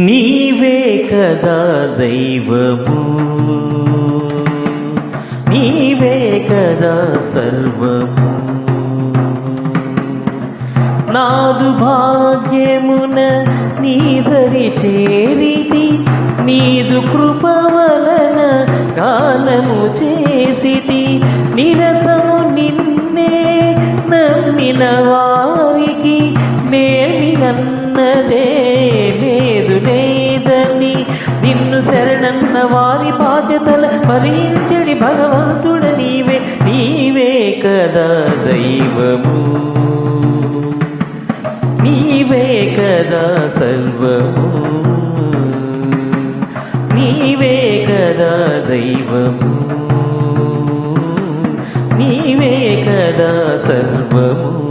నీవే కదా దైవము. నీవే కదా సర్వము. నాదు భాగ్యమున నీదరి చేరితి నీదు కృప వలన గానము చేసితి. నిరతము నిన్నే నమ్మిన వారికి నేమి అన్నదే నిన్ను శరణన్న వారి బాధ్యతల భరించడి భగవంతుడ నీవే నీవే కదా దైవము. నీవే కదా సర్వము. నీవే కదా దైవము. నీవే కదా సర్వము.